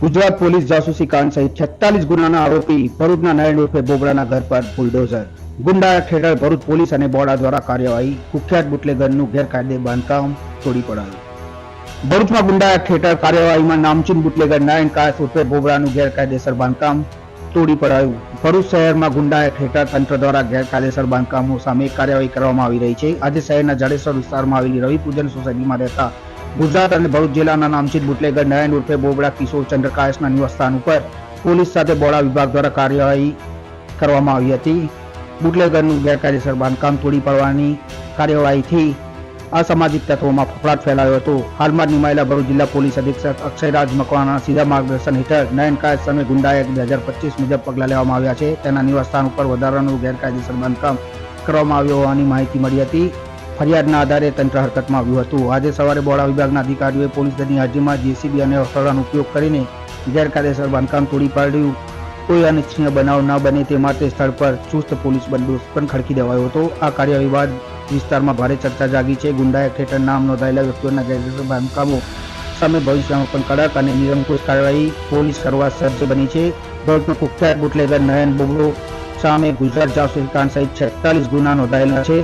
Gujarat police જાસૂસી કાંડ સહિત છત્તાલીસ ગુનાના આરોપી ભરૂચના નારાયણ ઉર્ફે બોબડાના ઘર પર બુલડોઝર. ગુંડા હેઠળ ભરૂચ પોલીસ અને બોડા દ્વારા કાર્યવાહી. કુખ્યાત બુટલેગરનું ગેરકાયદે બાંધકામ તોડી પડાયું. ભરૂચમાં ગુંડા હેઠળ કાર્યવાહીમાં નામચીન બુટલેગર નારાયણ કાયસ ઉર્ફે બોબડાનું ગેરકાયદેસર બાંધકામ તોડી પડાયું. ભરૂચ શહેરમાં ગુંડા હેઠળ તંત્ર દ્વારા ગેરકાયદેસર બાંધકામો સામે કાર્યવાહી કરવામાં આવી રહી છે. આજે શહેરના જાડેશ્વર વિસ્તારમાં આવેલી રવિ પૂજન સોસાયટીમાં રહેતા ગુજરાત અને ભરૂચ જિલ્લાના નામચીન બુટલેગર નયન ઉર્ફે બોબડા, કિશોર, ચંદ્રકાશના નિવાસસ્થાન ઉપર. પોલીસ સાથે બોડા વિભાગ દ્વારા કાર્યવાહી કરવામાં આવી હતી. બુટલેગરનું ગેરકાયદેસર બાંધકામ તોડી પાડવાની કાર્યવાહીથી અસામાજિક તત્વોમાં ફફડાટ ફેલાયો હતો. હાલમાં નિમાયેલા ભરૂચ જિલ્લા પોલીસ અધિક્ષક અક્ષયરાજ મકવાના સીધા માર્ગદર્શન હેઠળ નયન કાયદ સામે ગુંડા એક્ટ બે હજાર પચીસ મુજબ પગલાં લેવામાં આવ્યા છે. તેના નિવાસસ્થાન ઉપર વધારાનું ગેરકાયદેસર બાંધકામ કરવામાં આવ્યું હોવાની માહિતી મળી હતી. ફરિયાદના આધારે તંત્ર હરકતમાં આવ્યું હતું. આજે સવારે બોડા વિભાગના અધિકારીઓએ પોલીસ દળની હાજરીમાં જેસીબી અને હથોડાનો ઉપયોગ કરીને ગેરકાયદેસર બાંધકામ તોડી પાડ્યું. કોઈ અનિચ્છનીય બનાવ ન બને તે માટે સ્થળ પર ચુસ્ત પોલીસ બંદોબસ્ત પણ ખડકી દેવાયો હતો. આ કાર્યવાહી બાદ વિસ્તારમાં ભારે ચર્ચા જાગી છે. ગુંડા એક્ટ નામ નોંધાયેલા વ્યક્તિઓના ગેરકાયદેસર બાંધકામો સામે ભવિષ્યમાં પણ કડક અને નિરંકુશ કાર્યવાહી પોલીસ કરવા સજ્જ બની છે. ભરૂચમાં કુખ્યાત બુટલેગર નયન બોબડો સામે ગુજરાત જાસૂસી કાંડ સહિત છેતાલીસ ગુના નોંધાયેલા છે.